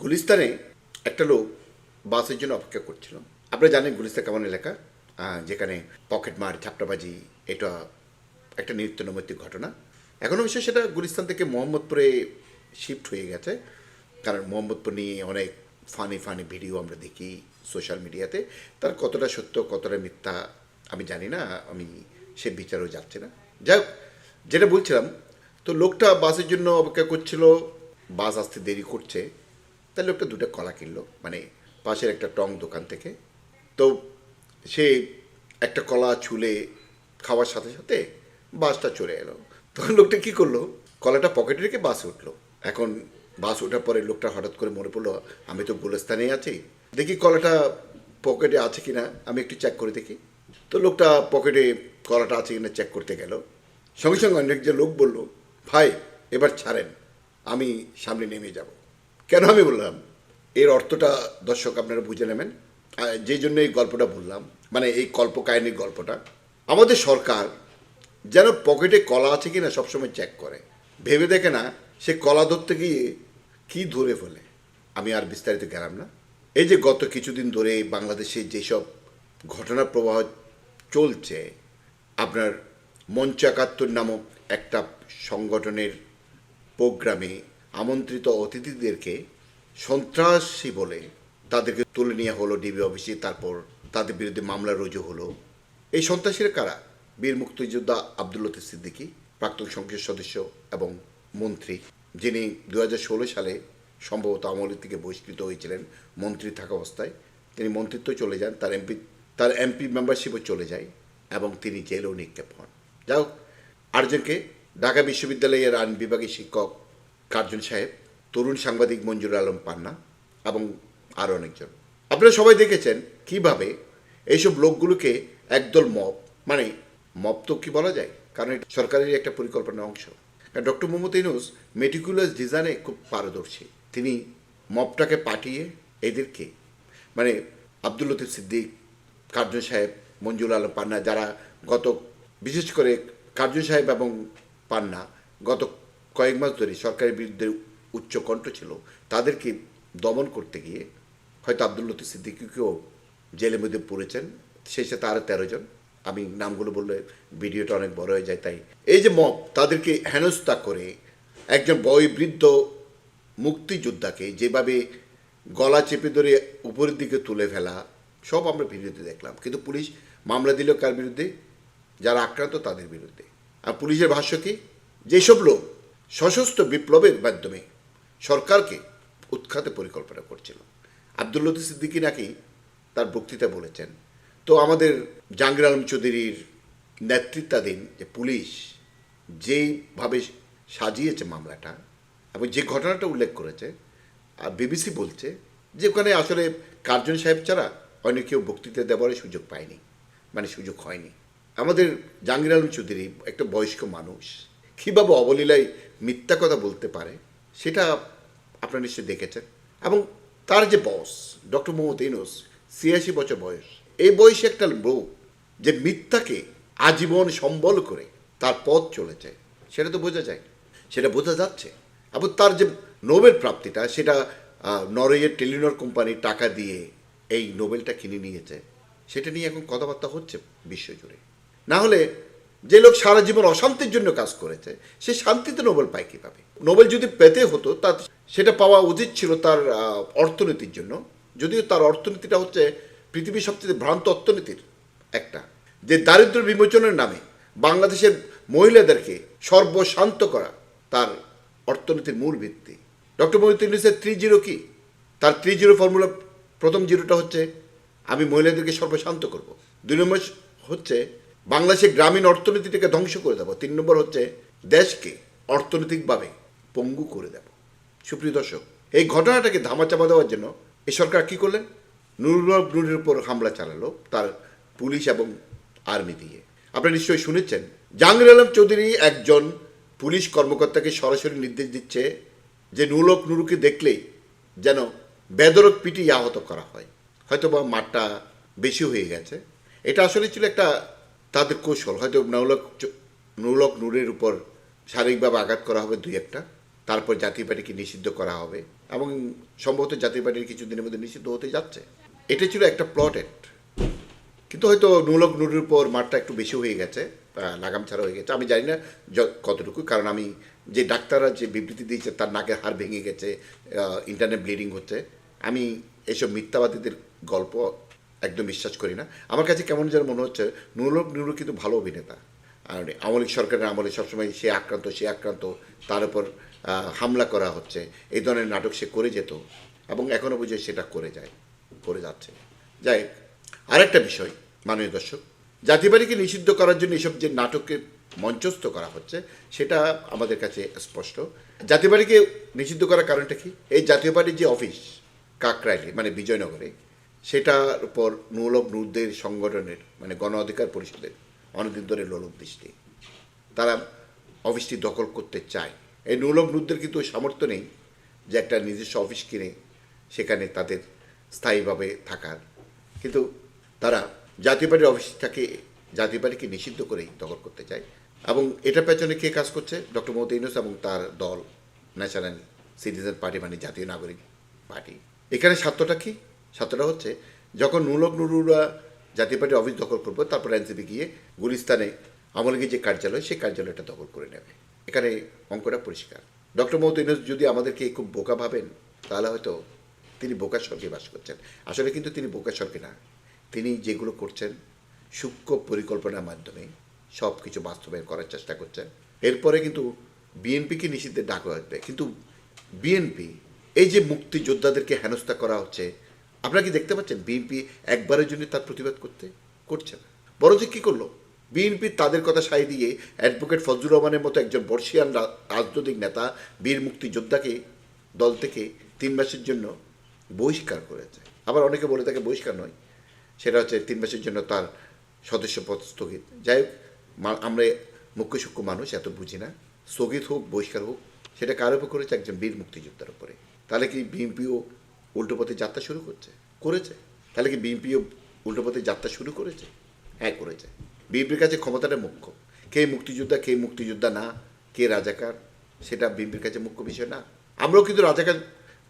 গুলিস্তানে একটা লোক বাসের জন্য অপেক্ষা করছিল। আপনারা জানেন গুলিস্তান কেমন এলাকা? যেখানে পকেট মার, ঝাপটাবাজি, এটা একটা নিত্য ঘটনা। এখন অবশ্য সেটা গুলিস্তান থেকে মোহাম্মদপুরে শিফট হয়ে গেছে। কারণ মোহাম্মদপুর নিয়ে অনেক ফানি ফানি ভিডিও আমরা দেখি সোশ্যাল মিডিয়াতে। তার কতটা সত্য, কতটা মিথ্যা, আমি জানি না, আমি সে বিচারও যাচ্ছে না। যাই যেটা বলছিলাম, তো লোকটা বাসের জন্য অপেক্ষা করছিল, বাস আসতে দেরি করছে। তাই লোকটা দুটো কলা কিনলো মানে পাশের একটা টং দোকান থেকে। তো সে একটা কলা ছুলে খাওয়ার সাথে সাথে বাসটা চলে এলো। তখন লোকটা কী করল? কলাটা পকেটে রেখে বাসে উঠল। এখন বাস ওঠার পরে লোকটা হঠাৎ করে মনে পড়ল, আমি তো গুলস্তানেই আছি। দেখি কলাটা পকেটে আছে কিনা, আমি একটু চেক করে দেখি। তো লোকটা পকেটে কলাটা আছে কিনা চেক করতে গেল। সঙ্গে সঙ্গে অনেক যে লোক বলল, ভাই, এবার ছাড়েন, আমি সামনে নেমে যাব। কেন আমি বললাম? এর অর্থটা দর্শক আপনারা বুঝে নেবেন। যে জন্য এই গল্পটা বললাম মানে এই কল্প কাহিনীর গল্পটা। আমাদের সরকার যেন পকেটে কলা আছে কি না সবসময় চেক করে। ভেবে দেখে না সে কলা ধরতে গিয়ে কি ধরে ফেলে। আমি আর বিস্তারিত গেলাম না। এই যে গত কিছুদিন ধরে বাংলাদেশে যেসব ঘটনার প্রবাহ চলছে, আপনার মঞ্চ একাত্তর নামক একটা সংগঠনের প্রোগ্রামে আমন্ত্রিত অতিথিদেরকে সন্ত্রাসী বলে তাদেরকে তুলে নিয়ে হলো ডিবি অফিসে, তারপর তাদের বিরুদ্ধে মামলা রুজু হলো। এই সন্ত্রাসীরা কারা? বীর মুক্তিযোদ্ধা আব্দুল লতিফ সিদ্দিকী, প্রাক্তন সংসদ সদস্য এবং মন্ত্রী, যিনি দু হাজার ষোলো সালে সম্ভবত আমলের থেকে বহিষ্কৃত হয়েছিলেন, মন্ত্রী থাকা অবস্থায়। তিনি মন্ত্রিত্ব চলে যান, তার এমপি তার এমপি মেম্বারশিপও চলে যায় এবং তিনি জেলেও নিক্ষেপ হন। যাই হোক, আরেকজনকে ঢাকা বিশ্ববিদ্যালয়ের আইন বিভাগের শিক্ষক কার্জন সাহেব, তরুণ সাংবাদিক মঞ্জুর আলম পান্না এবং আরও অনেকজন। আপনারা সবাই দেখেছেন কীভাবে এইসব লোকগুলোকে একদল মব মানে মব তো কি বলা যায়? কারণ এটা সরকারের একটা পরিকল্পনার অংশ। ডক্টর মোহাম্মদ ইউনুস মেটিকুলাস ডিজাইনে খুব পারদর্শী। তিনি মবটাকে পাঠিয়ে এদেরকে মানে আব্দুল লতিফ সিদ্দিক কার্জন সাহেব মঞ্জুর আলম পান্না, যারা গত, বিশেষ করে কার্জন সাহেব এবং পান্না, গত কয়েক মাস ধরে সরকারের বিরুদ্ধে উচ্চ কণ্ঠ ছিল, তাদেরকে দমন করতে গিয়ে হয়তো আব্দুল লতিফ সিদ্দিকিকেও জেলের মধ্যে পড়েছেন, সেই সাথে আরও তেরো জন। আমি নামগুলো বললে ভিডিওটা অনেক বড় হয়ে যায়, তাই। এই যে মব, তাদেরকে হেনস্থা করে একজন বয়োবৃদ্ধ মুক্তিযোদ্ধাকে যেভাবে গলা চেপে ধরে উপরের দিকে তুলে ফেলা, সব আমরা ভিডিওতে দেখলাম। কিন্তু পুলিশ মামলা দিল কার বিরুদ্ধে? যারা আক্রান্ত তাদের বিরুদ্ধে। আর পুলিশের ভাষ্য কি? যেসব লোক সশস্ত্র বিপ্লবের মাধ্যমে সরকারকে উৎখাতে পরিকল্পনা করছিল। আব্দুল লতিফ সিদ্দিকি নাকি তার বক্তৃতা বলেছেন। তো আমাদের জাহাঙ্গীর আলম চৌধুরীর নেতৃত্বাধীন যে পুলিশ, যেইভাবে সাজিয়েছে মামলাটা এবং যে ঘটনাটা উল্লেখ করেছে, আর বিবিসি বলছে যে ওখানে আসলে কার্জন সাহেব ছাড়া অন্য কেউ বক্তৃতা দেওয়ার সুযোগ পায়নি মানে সুযোগ হয়নি। আমাদের জাহাঙ্গীর আলম চৌধুরী একটা বয়স্ক মানুষ, কীভাবে অবলীলায় মিথ্যা কথা বলতে পারে, সেটা আপনারা নিশ্চয়ই দেখেছেন। এবং তার যে বস ডক্টর মোহাম্মদ ইউনুস, ছিয়াশি বছর বয়স, এই বয়সে একটা লোক যে মিথ্যাকে আজীবন সম্বল করে তার পথ চলেছে, সেটা তো বোঝা যায়। সেটা বোঝা যাচ্ছে। এবং তার যে নোবেল প্রাপ্তিটা, সেটা নরওয়ের টেলিনর কোম্পানি টাকা দিয়ে এই নোবেলটা কিনে নিয়েছে, সেটা নিয়ে এখন কথাবার্তা হচ্ছে বিশ্বজুড়ে। না হলে যে লোক সারা জীবন অশান্তির জন্য কাজ করেছে, সে শান্তিতে নোবেল পায় কীভাবে? নোবেল যদি পেতে হতো, তার সেটা পাওয়া উচিত ছিল তার অর্থনীতির জন্য। যদিও তার অর্থনীতিটা হচ্ছে পৃথিবীর সবচেয়ে ভ্রান্ত অর্থনীতির একটা। যে দারিদ্র বিমোচনের নামে বাংলাদেশের মহিলাদেরকে সর্বশান্ত করা তার অর্থনীতির মূল ভিত্তি। ডক্টর ইউনুসের থ্রি জিরো কি? তার থ্রি জিরো ফর্মুলা প্রথম জিরোটা হচ্ছে, আমি মহিলাদেরকে সর্বশান্ত করব। দুই নম্বর হচ্ছে বাংলাদেশের গ্রামীণ অর্থনীতিটাকে ধ্বংস করে দেবো। তিন নম্বর হচ্ছে দেশকে অর্থনৈতিকভাবে পঙ্গু করে দেব। সুপ্রিয় দর্শক, এই ঘটনাটাকে ধামাচাপা দেওয়ার জন্য এ সরকার কি করলেন? নুরুল নুরের উপর হামলা চালালো তার পুলিশ এবং আর্মি দিয়ে। আপনারা নিশ্চয়ই শুনেছেন, জাহাঙ্গীর আলম চৌধুরী একজন পুলিশ কর্মকর্তাকে সরাসরি নির্দেশ দিচ্ছে যে নুরুলক নুরুকে দেখলেই যেন বেদরক পিটি আহত করা হয়। হয়তো বা মাঠটা বেশি হয়ে গেছে। এটা আসলে ছিল একটা তাদের কৌশল, হয়তো নৌলক নুরুলক নূরের উপর শারীরিকভাবে আঘাত করা হবে দুই একটা, তারপর জাতীয় পার্টিকে নিষিদ্ধ করা হবে এবং সম্ভবত জাতীয় পার্টির কিছুদিনের মধ্যে নিষিদ্ধ হতে যাচ্ছে। এটা ছিল একটা প্লটেড কিন্তু হয়তো নুলক নুরের উপর মাঠটা একটু বেশি হয়ে গেছে লাগাম ছাড়া হয়ে গেছে। আমি জানি না কতটুকু, কারণ আমি যে ডাক্তাররা যে বিবৃতি দিয়েছে, তার নাকের হাড় ভেঙে গেছে ইন্টারনেট ব্লিডিং হচ্ছে। আমি এসব মিথ্যাবাদীদের গল্প একদম বিশ্বাস করি না। আমার কাছে কেমন যেন মনে হচ্ছে, নুরুল নুরু কিন্তু ভালো অভিনেতা। আর আমলিক সরকারের আমলে সবসময় সে আক্রান্ত সে আক্রান্ত, তার উপর হামলা করা হচ্ছে। এই ধরনের নাটক সে করে যেত এবং এখনও বুঝে সেটা করে যায়, করে যাচ্ছে। যাই আরেকটা বিষয়, মাননীয় দর্শক জাতিবাড়িকে নিষিদ্ধ করার জন্য এসব যে নাটককে মঞ্চস্থ করা হচ্ছে, সেটা আমাদের কাছে স্পষ্ট। জাতিবাড়িকে নিষিদ্ধ করার কারণটা কি? এই জাতীয় পার্টির যে অফিস, কাকরাইলে মানে বিজয়নগরে সেটার উপর নুলব নুরদের সংগঠনের মানে গণ অধিকার পরিষদের অনেকদিন ধরে লোলভ দৃষ্টি। তারা অফিসটি দখল করতে চায়। এই নুলক নুরদের কিন্তু ওই সামর্থ্য নেই যে একটা নিজস্ব অফিস কিনে সেখানে তাদের স্থায়ীভাবে থাকার। কিন্তু তারা জাতীয় পার্টির অফিসটাকে, জাতীয় নিষিদ্ধ করেই দখল করতে চায়। এবং এটার পেছনে কে কাজ করছে? ডক্টর মোহাম্মদ ইউনুস এবং তার দল, ন্যাশনাল সিটিজেন পার্টি মানে জাতীয় নাগরিক পার্টি। এখানে স্বার্থটা কি? স্বার্থটা হচ্ছে, যখন নুলক নুরুরা জাতীয় পার্টির অফিস দখল করবে, তারপর এনসিপি গিয়ে গুলিস্তানে আমলগীর যে কার্যালয়, সেই কার্যালয়টা দখল করে নেবে। এখানে অঙ্কটা পরিষ্কার। ডক্টর মোহাম্মদ ইউনুস যদি আমাদেরকে খুব বোকা ভাবেন, তাহলে হয়তো তিনি বোকা স্বর্গে বাস করছেন। আসলে কিন্তু তিনি বোকা স্বর্গে না। তিনি যেগুলো করছেন, সূক্ষ্ম পরিকল্পনার মাধ্যমে সব কিছু বাস্তবায়ন করার চেষ্টা করছেন। এরপরে কিন্তু বিএনপিকে নিষিদ্ধের ডাক আসবে কিন্তু বিএনপি, এই যে মুক্তিযোদ্ধাদেরকে হেনস্থা করা হচ্ছে আপনারা কি দেখতে পাচ্ছেন? বিএনপি একবারের জন্য তার প্রতিবাদ করতে করছে না। বরঞ্চ কী করল? বিএনপি তাদের কথা সাই দিয়ে অ্যাডভোকেট ফজলুর রহমানের মতো একজন বর্ষিয়ান রাজনৈতিক নেতা, বীর মুক্তিযোদ্ধাকে দল থেকে তিন মাসের জন্য বহিষ্কার করেছে। আবার অনেকে বলে তাকে বহিষ্কার নয়, সেটা হচ্ছে তিন মাসের জন্য তার সদস্য পদ স্থগিত। যাই হোক আমরা মুখ্য সূক্ষ্ম মানুষ, এত বুঝি না। স্থগিত হোক, বহিষ্কার হোক, সেটা কার উপর করেছে? একজন বীর মুক্তিযোদ্ধার উপরে। তাহলে কি বিএনপিও উল্টো পথে যাত্রা শুরু করছে। করেছে। তাহলে কি বিএনপিও উল্টো পথে যাত্রা শুরু করেছে? হ্যাঁ করেছে। বিএনপির কাছে ক্ষমতাটা মুখ্য। কে মুক্তিযোদ্ধা কে মুক্তিযোদ্ধা না, কে রাজাকার, সেটা বিএনপির কাছে মুখ্য বিষয় না। আমরাও কিন্তু রাজাকার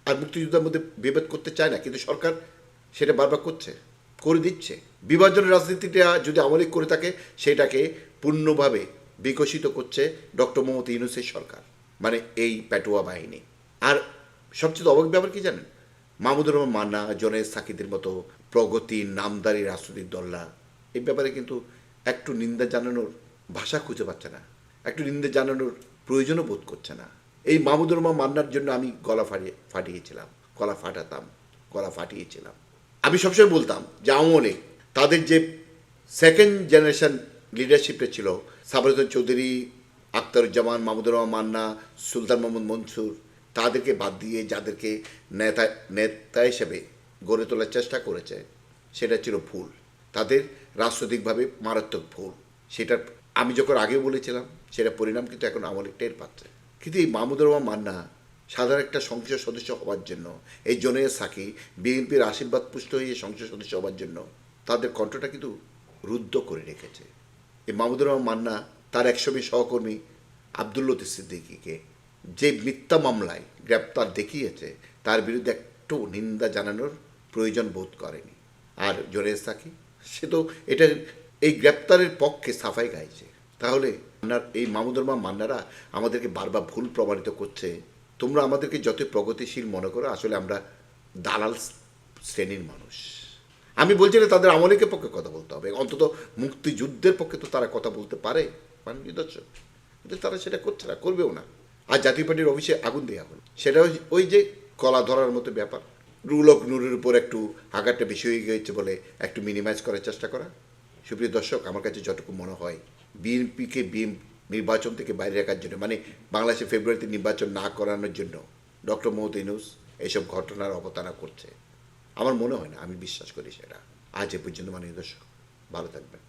আর মুক্তিযোদ্ধার মধ্যে বিভেদ করতে চাই না, কিন্তু সরকার সেটা বারবার করছে, করে দিচ্ছে। বিভাজনের রাজনীতিটা যদি আমলিক করে থাকে, সেটাকে পূর্ণভাবে বিকশিত করছে ডক্টর মোহাম্মদ ইউনুসের সরকার মানে এই প্যাটুয়া বাহিনী। আর সবচেয়ে অবাক ব্যাপার কি জানেন? মাহমুদুর রহমান মান্না জনের সাকিদের মতো প্রগতি, নামদারি রাজনৈতিক দলরা এই ব্যাপারে কিন্তু একটু নিন্দা জানানোর ভাষা খুঁজে পাচ্ছে না। একটু নিন্দা জানানোর প্রয়োজনও বোধ করছে না। এই মাহমুদুর রহমান মান্নার জন্য আমি গলা ফাটিয়ে ফাটিয়েছিলাম, গলা ফাটাতাম, গলা ফাটিয়েছিলাম। আমি সবসময় বলতাম যে আওয়ামী তাদের যে সেকেন্ড জেনারেশন লিডারশিপে ছিল সাবরুদ্দিন চৌধুরী আখতারুজ্জামান মাহমুদুর রহমান মান্না, সুলতান মোহাম্মদ মনসুর তাদেরকে বাদ দিয়ে যাদেরকে নেতা নেতা হিসেবে গড়ে তোলার চেষ্টা করেছে, সেটা ছিল ভুল। তাদের রাজনৈতিকভাবে মারাত্মক ভুল। সেটার, আমি যখন আগে বলেছিলাম, সেটা পরিণাম কিন্তু এখন আমল টের পাচ্ছে। কিন্তু এই মাহমুদুর রহমান মান্না সাধারণ একটা সংসদ সদস্য হওয়ার জন্য, এই জনের সাকি বিএনপির আশীর্বাদ পুষ্ট হয়ে সংসদ সদস্য হওয়ার জন্য তাদের কণ্ঠটা কিন্তু রুদ্ধ করে রেখেছে। এই মাহমুদুর রহমান মান্না তার একসময় সহকর্মী আবদুল লতিফ সিদ্দিকিকে যে মিথ্যা মামলায় গ্রেপ্তার দেখিয়েছে, তার বিরুদ্ধে একটু নিন্দা জানানোর প্রয়োজন বোধ করেনি। আর জোরে সাকি? সে তো এটা এই গ্রেপ্তারের পক্ষে সাফাই গাইছে। তাহলে এই মাহমুদুর রহমান মান্নারা আমাদেরকে বারবার ভুল প্রমাণিত করছে। তোমরা আমাদেরকে যত প্রগতিশীল মনে করো, আসলে আমরা দালাল শ্রেণির মানুষ। আমি বলছি না তাদের আমলিকের পক্ষে কথা বলতে হবে। অন্তত মুক্তিযুদ্ধের পক্ষে তো তারা কথা বলতে পারে। মাননীয় দর্শক, কিন্তু তারা সেটা করছে না, করবেও না। আর জাতীয় পার্টির অফিসে আগুন দেওয়া হলো। সেটা ওই- যে কলা ধরার মতো ব্যাপার। রুল অফ নুরের উপর একটু হাগারটা বেশি হয়ে গিয়েছে বলে একটু মিনিমাইজ করার চেষ্টা করা। সুপ্রিয় দর্শক, আমার কাছে যতটুকু মনে হয়, বিএনপিকে বিএম নির্বাচন থেকে বাইরে রাখার জন্য মানে বাংলাদেশে ফেব্রুয়ারিতে নির্বাচন না করানোর জন্য ডক্টর মোহাম্মদ ইউনুস এইসব ঘটনার অবতারণা করছে। আমার মনে হয় না, আমি বিশ্বাস করি সেটা। আজ এ পর্যন্ত, মাননীয় দর্শক, ভালো থাকবেন।